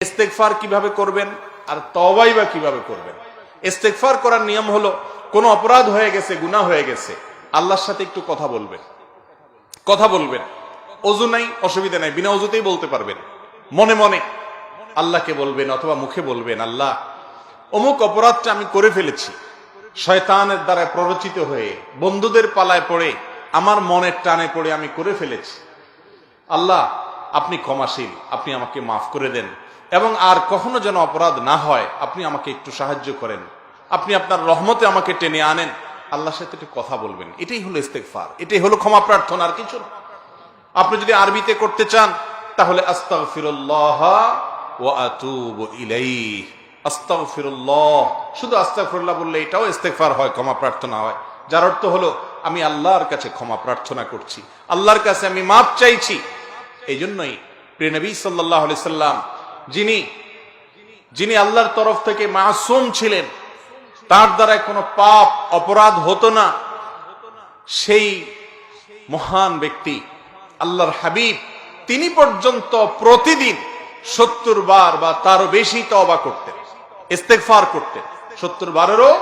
ইস্তেকফার কীভাবে করবেন আর তবাই বা কীভাবে করবেন? ইস্তেকফার করার নিয়ম হলো, কোনো অপরাধ হয়ে গেছে, গুনাহ হয়ে গেছে, আল্লাহর সাথে একটু কথা বলবেন। কথা বলবেন। অজু নাই, অসুবিধা নাই, বিনা অজুতেই বলতে পারবেন। মনে মনে আল্লাহকে বলবেন অথবা মুখে বলবেন, আল্লাহ, অমুক অপরাধটা আমি করে ফেলেছি। শয়তানের দ্বারা প্ররোচিত হয়ে, বন্ধুদের পালায় পড়ে, আমার মনের টানে পড়ে আমি করে ফেলেছি। আল্লাহ, আপনি ক্ষমাশীল, আপনি আমাকে মাফ করে দেন। এবং আর কখনো যেন অপরাধ না হয়, আপনি আমাকে একটু সাহায্য করেন। আপনি আপনার রহমতে আমাকে টেনে আনেন। আল্লাহর সাথে একটু কথা বলবেন। এটাই হলো ইস্তেকফার এটাই হলো ক্ষমা প্রার্থনা আর কিছু আপনি যদি আরবিতে করতে চান, তাহলে আস্তাগফিরুল্লাহ ওয়া আতুবু ইলাইহি। আস্তাগফিরুল্লাহ। শুধু আস্তাগফিরুল্লাহ বললে এটাও ইস্তেগফার হয়, ক্ষমা প্রার্থনা হয়। যার অর্থ হলো, আমি আল্লাহর কাছে ক্ষমা প্রার্থনা করছি। আল্লাহর কাছে আমি মাপ চাইছি। এই জন্যই প্রিয় নবী সাল্লাল্লাহু আলাইহি সাল্লাম যিনি যিনি আল্লাহর তরফ থেকে মাসুম ছিলেন, তার দ্বারা কোনো পাপ, অপরাধ হতো না। সেই মহান ব্যক্তি, আল্লাহর হাবিব, তিনি পর্যন্ত প্রতিদিন সত্তর বার বা তারও বেশি তবা করতেন ইস্তেকফার করতেন, সত্তর বারেরও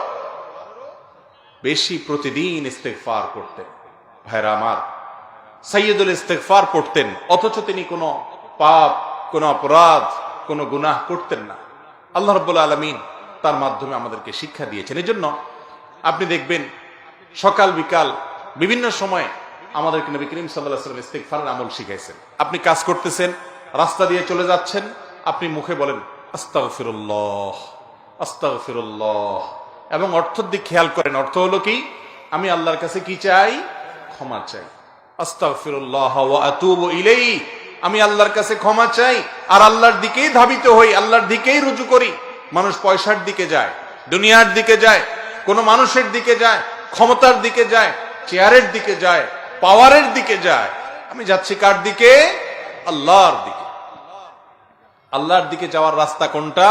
বেশি প্রতিদিন ইস্তেকফার করতেন। ভাইরা আমার সৈয়দুল ইস্তেকফার পড়তেন, অথচ তিনি কোনো পাপ, কোনো অপরাধ কোনো গুনাহ করতেন না। আল্লাহ রব্বুল আলমিন তার মাধ্যমে আমাদেরকে শিক্ষা দিয়েছেন। এই জন্য আপনি দেখবেন সকাল বিকাল বিভিন্ন সময় আমাদেরকে নবী করিম সাল্লাহ সাল্লাম ইস্তেকফারের আমল শিখাইছেন। আপনি কাজ করতেছেন, রাস্তা দিয়ে চলে যাচ্ছেন, আপনি মুখে বলেন, আস্তাগফিরুল্লাহ আস্তাগফিরুল্লাহ। এবং অর্থের দিক খেয়াল করেন। অর্থ হলো কি? আমি আল্লাহর কাছে কি চাই? ক্ষমা চাই। আস্তাগফিরুল্লাহ ওয়া আতুবু ইলাইহি। আমি আল্লাহর কাছে ক্ষমা চাই আর আল্লাহর দিকেই ধাবিত হই, আল্লাহর দিকেই রুজু করি। মানুষ পয়সার দিকে যায়, দুনিয়ার দিকে যায়, কোন মানুষের দিকে যায়, ক্ষমতার দিকে যায়, চেয়ারের দিকে যায়, পাওয়ারের দিকে যায়। আমি যাচ্ছি কার দিকে? আল্লাহর দিকে। আল্লাহর দিকে যাওয়ার রাস্তা কোনটা?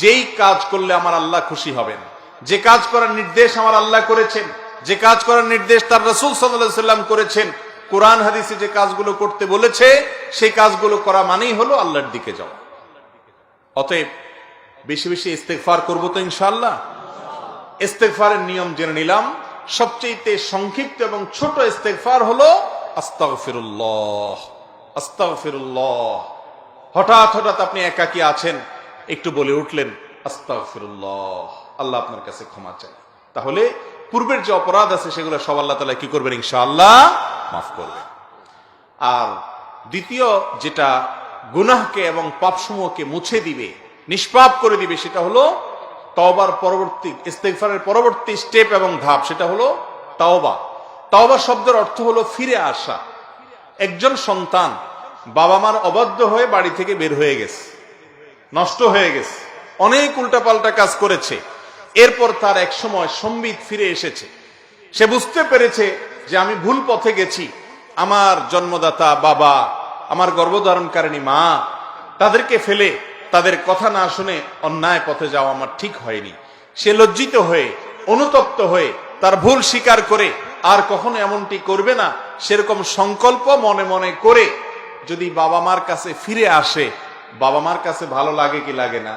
যেই কাজ করলে আমার আল্লাহ খুশি হবেন, যে কাজ করার নির্দেশ আমার আল্লাহ করেছেন, যে কাজ করার নির্দেশ তার রসুল সাল্লাম করেছেন কোরআন হাদিসে যে কাজগুলো করতে বলেছে, সেই কাজগুলো করা মানেই হলো আল্লাহর দিকে যাওয়া। অতএব বেশি বেশি ইস্তেকফার করব তো ইনশাল্লাহ ইস্তেকফারের নিয়ম জেনে নিলাম। সবচেয়ে সংক্ষিপ্ত এবং ছোট ইস্তেকফার হলো হঠাৎ হঠাৎ আপনি একাকি আছেন, একটু বলে উঠলেন, আস্তাগফিরুল্লাহ। আল্লাহ আপনার কাছে ক্ষমা চাই তাহলে পূর্বের যে অপরাধ আছে, সেগুলো সব আল্লাহ তালা কি করবেন ইনশাআল্লাহ? মাফ করবেন আর দ্বিতীয় যেটা গুনাহকে এবং পাপসমূহকে মুছে দিবে, নিষ্পাপ করে দিবে, সেটা হলো তওবার পরবর্তী, ইস্তেগফারের পরবর্তী স্টেপ এবং ধাপ, সেটা হলো তাওবা। তাওবা শব্দের অর্থ হলো ফিরে আসা। একজন সন্তান বাবা মার অবাধ্য হয়ে বাড়ি থেকে বের হয়ে গেছে, নষ্ট হয়ে গেছে, অনেক উল্টাপাল্টা কাজ করেছে, এরপর তার এক সময় সম্বিত ফিরে এসেছে। সে বুঝতে পেরেছে যে আমি ভুল পথে গেছি। আমার জন্মদাতা, বাবা, আমার গর্ভধারণকারিণী মা, তাদেরকে ফেলে তাদের কথা না শুনে অন্যায় পথে যাওয়া আমার ঠিক হয়নি। সে লজ্জিত হয়ে, অনুতপ্ত হয়ে, তার ভুল স্বীকার করে আর কখনো এমনটি করবে না, সেরকম সংকল্প মনে মনে করে যদি বাবা মার কাছে ফিরে আসে, বাবা মার কাছে ভালো লাগে কি লাগে না?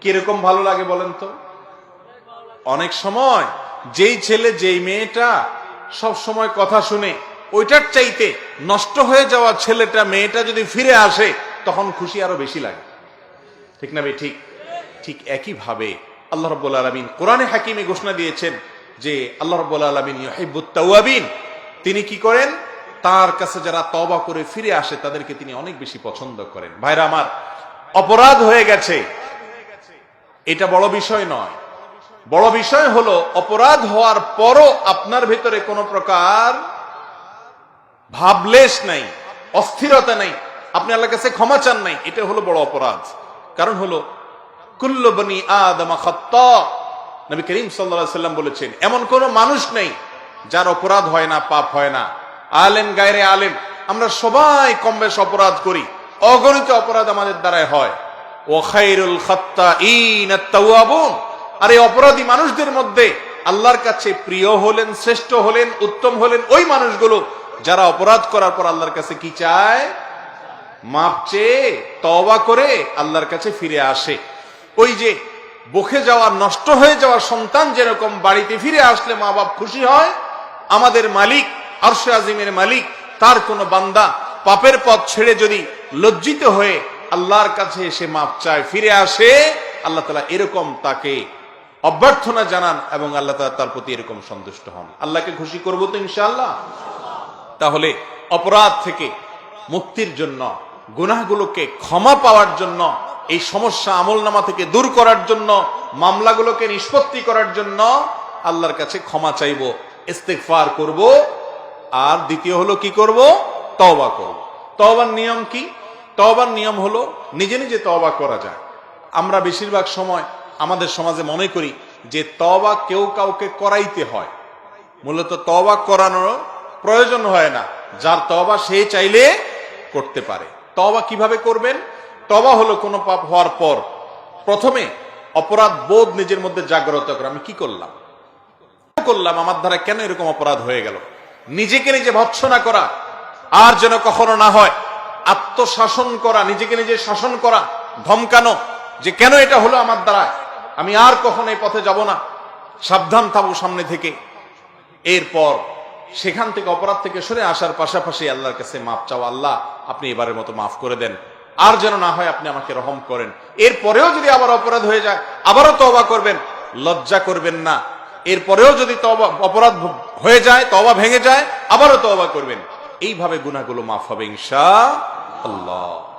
কীরকম ভালো লাগে বলেন তো? অনেক সময় যেই ছেলে, যেই মেয়েটা সব সময় কথা শুনে, ওইটার চাইতে নষ্ট হয়ে যাওয়া ছেলেটা, মেয়েটা যদি ফিরে আসে, তখন খুশি আরও বেশি লাগে। ঠিক না ভাই ঠিক। ঠিক একই ভাবে আল্লাহ রব্বুল আলমিন কোরআনে হাকিমে ঘোষণা দিয়েছেন যে আল্লাহ রব্বুল আলমিন ইহিবুত্তাউয়াবিন তিনি কি করেন? তার কাছে যারা তবা করে ফিরে আসে, তাদেরকে তিনি অনেক বেশি পছন্দ করেন। ভাইরা আমার, অপরাধ হয়ে গেছে। এটা বড় বিষয় নয়। বড় বিষয় হলো, অপরাধ হওয়ার পরও আপনার ভেতরে কোনো প্রকার ভাবলেশ নাই, অস্থিরতা নাই, আপনি আল্লাহর কাছে ক্ষমা চান নাই, এটা হলো বড় অপরাধ। কারণ হলো, কুল্ল বনি আদমা খত্তা। নবী করিম সাল্লা সাল্লাম বলেছেন, এমন কোন মানুষ নেই যার অপরাধ হয় না, পাপ হয় না। আলেম গায়রে আলেম, আমরা সবাই কম বেশ অপরাধ করি, অগণিত অপরাধ আমাদের দ্বারাই হয়। ও খাইরুল খত্তা ইন আর এই অপরাধী মানুষদের মধ্যে আল্লাহর কাছে প্রিয় হলেন, শ্রেষ্ঠ হলেন, উত্তম হলেন ওই মানুষগুলো যারা অপরাধ করার পর আল্লাহর কাছে কি চায়? মাপ চেয়ে তবা করে আল্লাহর কাছে ফিরে আসে। ওই যে বকে যাওয়া, নষ্ট হয়ে যাওয়া সন্তান যেরকম বাড়িতে ফিরে আসলে মা বাপ খুশি হয়, আমাদের মালিক, আরশে আজিমের মালিক, তার কোনো বান্দা পাপের পথ ছেড়ে যদি লজ্জিত হয়ে আল্লাহর কাছে এসে মাপ চায়, ফিরে আসে, আল্লাহ তালা এরকম তাকে অভ্যর্থনা জানান এবং আল্লাহ তাআলা তার প্রতি এরকম সন্তুষ্ট হন। আল্লাহকে খুশি করব তো ইনশাআল্লাহ। তাহলে অপরাধ থেকে মুক্তির জন্য, গুনাহগুলোকে ক্ষমা পাওয়ার জন্য, এই সমস্যা আমলনামা থেকে দূর করার জন্য, মামলাগুলোকে নিষ্পত্তি করার জন্য আল্লাহর কাছে ক্ষমা চাইব, ইস্তেগফার করব। আর দ্বিতীয় হলো কি করব? তওবা করব। তওবার নিয়ম কি? তওবার নিয়ম হলো নিজে নিজে তওবা করা যায়। আমরা বেশিরভাগ সময় আমাদের সমাজে মনে করি যে তওবা কেউ কাউকে করাইতে হয়। মূলত তবা করানোর প্রয়োজন হয় না। যার তবা সে চাইলে করতে পারে। তবা কীভাবে করবেন? তবা হলো কোনো পাপ হওয়ার পর। প্রথমে অপরাধ বোধ নিজের মধ্যে জাগ্রত করে, আমি কি করলাম? করলাম? আমার দ্বারা কেন এরকম অপরাধ হয়ে গেল? নিজেকে নিজে ভৎসনা করা। আর যেন কখনো না হয়। আত্মশাসন করা, নিজেকে নিজে শাসন করা, ধমকানো। যে কেন এটা হলো আমার দ্বারা আমি আর কখন এই পথে যাব না। সাবধান থাকব সামনে থেকে। এরপর সেখান থেকে অপরাধ থেকে সরে আসার পাশাপাশি আল্লাহর কাছে মাপ চাওয়া আল্লাহ, আপনি এবারের মতো মাফ করে দেন। আর যেন না হয় আপনি আমাকে রহম করেন। এরপরেও যদি আবার অপরাধ হয়ে যায়, আবারও তবা করবেন। লজ্জা করবেন না। এরপরেও যদি তবা অপরাধ হয়ে যায় তবা ভেঙে যায়, আবারও তবা করবেন। এইভাবে গুণাগুলো মাফ হবে ইনশা আল্লাহ।